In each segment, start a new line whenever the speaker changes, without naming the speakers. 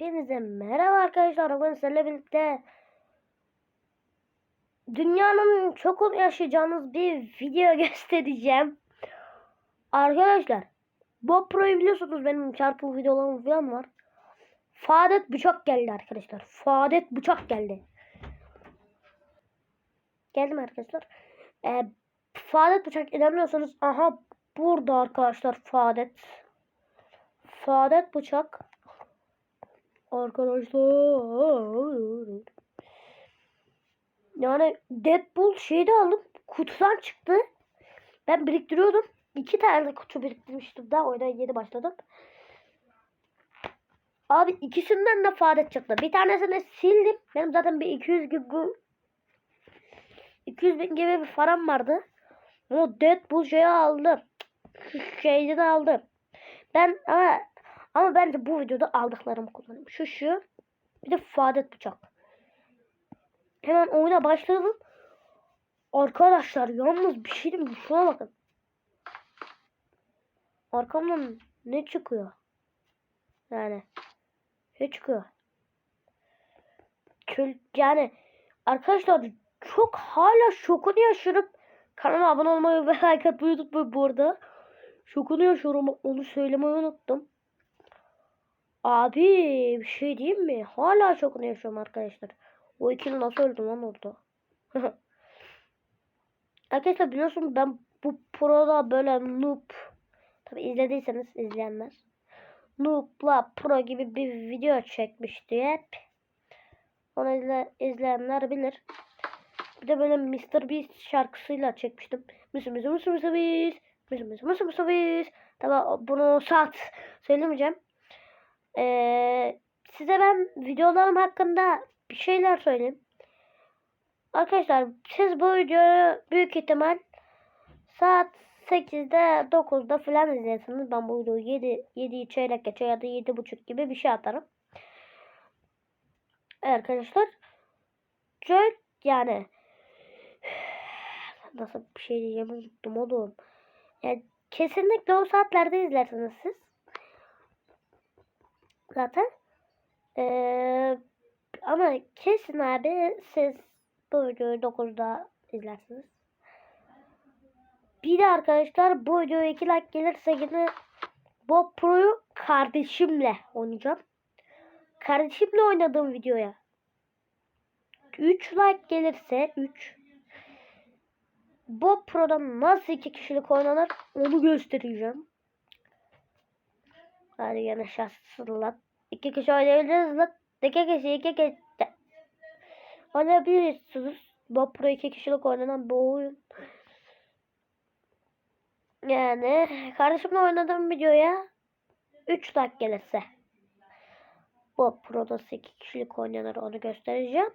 Hepinize merhaba arkadaşlar. Bugün sizlerle birlikte dünyanın çok yaşayacağınız bir video göstereceğim. Arkadaşlar Bob Pro'yu biliyorsunuz benim çarpı videolarım falan var. Faadet bıçak geldi arkadaşlar. Faadet bıçak geldi. Geldim arkadaşlar. Ee, Faadet bıçak inanmıyorsanız aha burada arkadaşlar Faadet. Faadet bıçak. Arkadaşlar. Yani Deadpool şeyi de aldım. Kutudan çıktı. Ben biriktiriyordum. İki tane kutu biriktirmiştim daha oyuna yeni başladım. Abi ikisinden de fare çıktı. Bir tanesini sildim. Benim zaten bir 200 gibi 200 bin gibi bir param vardı. O Deadpool şeyi aldım. De aldım. Ben ama ama bence bu videoda aldıklarımı kullanayım. Şu şu. Bir de faadet bıçak. Hemen oyuna başladım. Arkadaşlar yalnız bir şey mi? Şuna bakın. Arkamdan ne çıkıyor? Yani ne çıkıyor? Çöl, yani arkadaşlar çok hala şokunu yaşıyorum. Kanala abone olmayı ve like atmayı unutmayın bu arada. Şokunu yaşıyorum onu söylemeyi unuttum. Abi bir şey diyeyim mi? Hala şokunu yaşıyorum arkadaşlar. O ikili nasıl öldü lan orada? arkadaşlar biliyorsunuz ben bu proda böyle noob tabi izlediyseniz izleyenler noob'la pro gibi bir video çekmişti hep. Onu izle, izleyenler bilir. Bir de böyle Mr. Beast şarkısıyla çekmiştim. Mr. Mr. Mr. Mr. Beast. Mr. Mr. Mr. Mr. Beast. Tabi bunu saat söylemeyeceğim. Ee, size ben videolarım hakkında bir şeyler söyleyeyim. Arkadaşlar siz bu videoyu büyük ihtimal saat 8'de 9'da falan izlersiniz. Ben bu videoyu 7, 7 çeyrek geçe ya da 7.30 gibi bir şey atarım. Arkadaşlar şöyle yani nasıl bir şey diyeceğimi unuttum oğlum. Yani kesinlikle o saatlerde izlersiniz siz. Zaten. Ee, ama kesin abi siz bu videoyu 9'da izlersiniz. Bir de arkadaşlar bu videoya 2 like gelirse yine Bob Pro'yu kardeşimle oynayacağım. Kardeşimle oynadığım videoya 3 like gelirse 3 Bob Pro'da nasıl iki kişilik oynanır onu göstereceğim. Hadi yine şanslısın. İki kişi oynayabiliriz lan. İki kişi iki kişi. Oynayabilirsiniz. Bob Pro iki kişilik oynanan bu oyun. Yani kardeşimle oynadığım videoya 3 like gelirse Bob Pro'da 8 kişilik oynanır onu göstereceğim.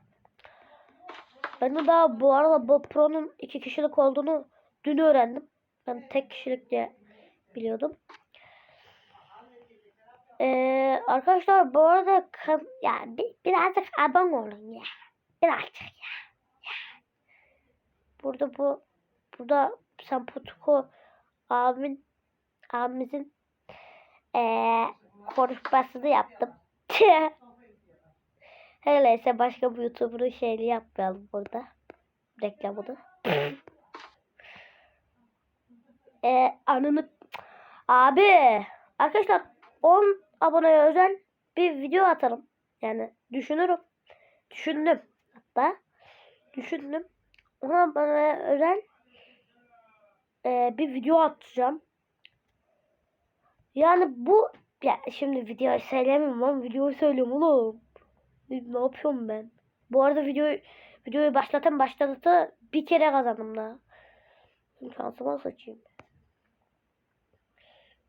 Ben de daha bu arada Bob Pro'nun 2 kişilik olduğunu dün öğrendim. Ben tek kişilik diye biliyordum. Ee, arkadaşlar bu arada kan, ya bir, birazcık abone olun ya. Birazcık ya. ya. Burada bu burada Samputuko abimin abimizin ee, konuşmasını yaptım. Her neyse başka bir YouTuber'ın şeyini yapmayalım burada. Reklamını. ee, anını abi arkadaşlar 10 aboneye özel bir video atarım. Yani düşünürüm. Düşündüm hatta. Düşündüm. 10 aboneye özel e, bir video atacağım. Yani bu ya şimdi video söylemiyorum ama videoyu söylüyorum oğlum. Ne yapıyorum ben? Bu arada videoyu videoyu başlatan başladı bir kere kazandım daha. Şansıma saçayım.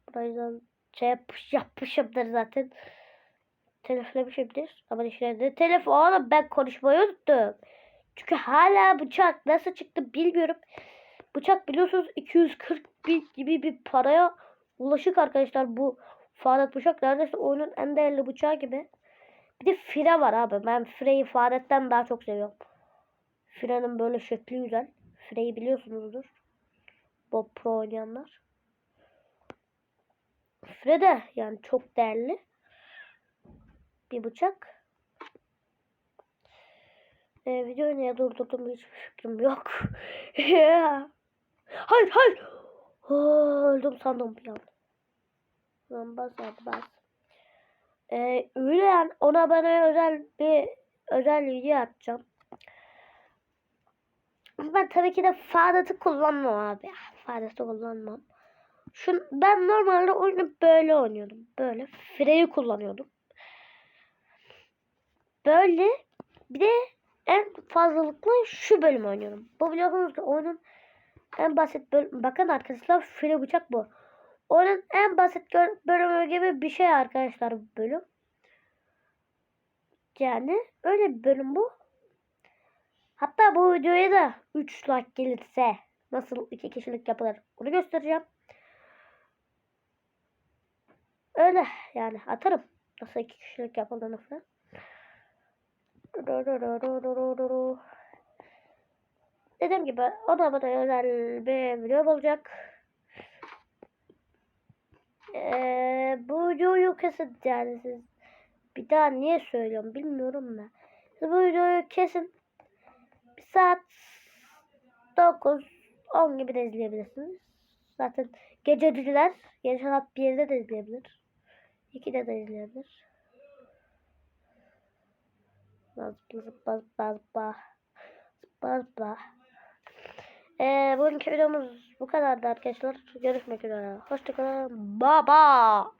Burayı şey yapış, yapmışımdır zaten. Telefonlamışımdır. Ama işlerinde telefon oğlum ben konuşmayı unuttum. Çünkü hala bıçak nasıl çıktı bilmiyorum. Bıçak biliyorsunuz 240 bin gibi bir paraya ulaşık arkadaşlar bu Faadet bıçak neredeyse oyunun en değerli bıçağı gibi. Bir de fire var abi. Ben fireyi Faadet'ten daha çok seviyorum. Firenin böyle şekli güzel. Fireyi biliyorsunuzdur. Bob Pro oynayanlar. Fire de yani çok değerli. bir bıçak. Ee, videoyu niye durdurdum hiçbir fikrim yok. hayır hayır. Aa, öldüm sandım bir an. Lan bas hadi bas. Ee, öyle yani ona bana özel bir özel video atacağım. Ben tabii ki de Fadat'ı kullanmam abi. Fadat'ı kullanmam. Şu, ben normalde oyunu böyle oynuyordum. Böyle. Frey'i kullanıyordum. Böyle. Bir de en fazlalıkla şu bölüm oynuyorum. Bu ki oyunun en basit bölüm. Bakın arkadaşlar Frey bıçak bu. Oyunun en basit bölümü gibi bir şey arkadaşlar bu bölüm. Yani öyle bir bölüm bu. Hatta bu videoya da 3 like gelirse nasıl 2 kişilik yapılır onu göstereceğim. Öyle yani atarım. Nasıl 2 kişilik yapıldığını falan. Dediğim gibi o da bana özel bir video olacak. Ee, bu videoyu kesin yani siz bir daha niye söylüyorum bilmiyorum da. Siz bu videoyu kesin bir saat 9 10 gibi de izleyebilirsiniz. Zaten gececiler gece saat 1'de de izleyebilir. 2'de de izleyebilir. Zıpla zıpla zıpla zıpla. Zıpla zıpla. Ee, bugünkü videomuz bu kadardı arkadaşlar. Görüşmek üzere. Hoşçakalın. Baba.